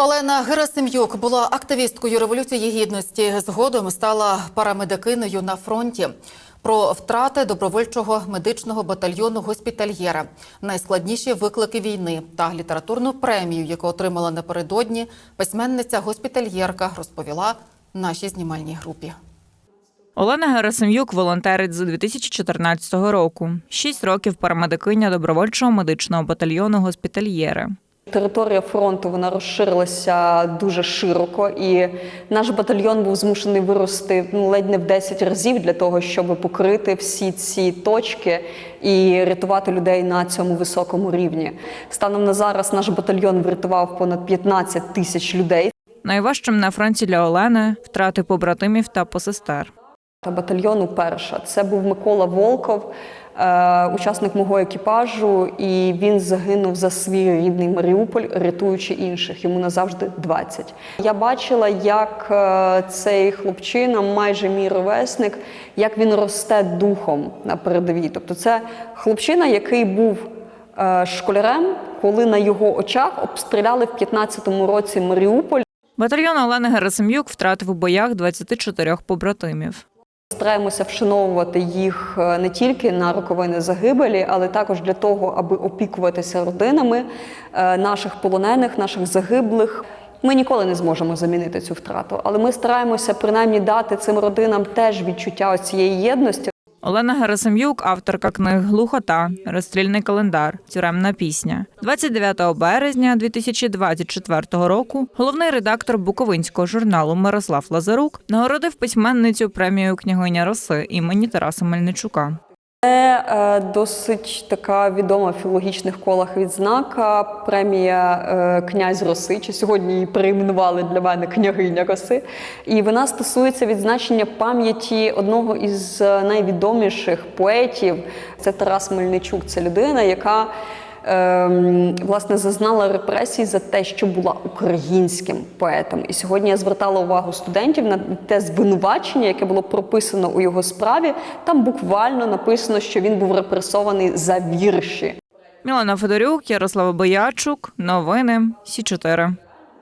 Олена Герасим'юк була активісткою революції гідності. Згодом стала парамедикиною на фронті. Про втрати добровольчого медичного батальйону госпітальєра, найскладніші виклики війни та літературну премію, яку отримала напередодні, письменниця госпітальєрка розповіла нашій знімальній групі. Олена Герасим'юк волонтерить з 2014 року. Шість років парамедикиня добровольчого медичного батальйону госпітальєри. Територія фронту вона розширилася дуже широко, і наш батальйон був змушений вирости ну, ледь не в 10 разів для того, щоб покрити всі ці точки і рятувати людей на цьому високому рівні. Станом на зараз наш батальйон врятував понад 15 тисяч людей. Найважчим на фронті для Олени втрати побратимів та посестер. Та батальйону перша це був Микола Волков, е, учасник мого екіпажу, і він загинув за свій рідний Маріуполь, рятуючи інших. Йому назавжди 20. Я бачила, як е, цей хлопчина, майже мій ровесник, як він росте духом на передовій. Тобто, це хлопчина, який був е, школярем, коли на його очах обстріляли в 15-му році Маріуполь. Батальйон Олени Герасим'юк втратив у боях 24 побратимів. Стараємося вшановувати їх е, не тільки на роковини загибелі, але також для того, аби опікуватися родинами е, наших полонених, наших загиблих. Ми ніколи не зможемо замінити цю втрату, але ми стараємося принаймні дати цим родинам теж відчуття цієї єдності. Олена Герасим'юк, авторка книг Глухота, розстрільний календар, тюремна пісня. 29 березня 2024 року головний редактор Буковинського журналу Мирослав Лазарук нагородив письменницю премією княгиня Роси імені Тараса Мельничука. Це е, досить така відома в філологічних колах відзнака премія е, князь Роси. Чи сьогодні її перейменували для мене княгиня Роси. І вона стосується відзначення пам'яті одного із е, найвідоміших поетів. Це Тарас Мельничук. Це людина, яка власне зазнала репресій за те, що була українським поетом. І сьогодні я звертала увагу студентів на те звинувачення, яке було прописано у його справі. Там буквально написано, що він був репресований за вірші. Мілана Федорюк, Ярослава Боячук. Новини Сі 4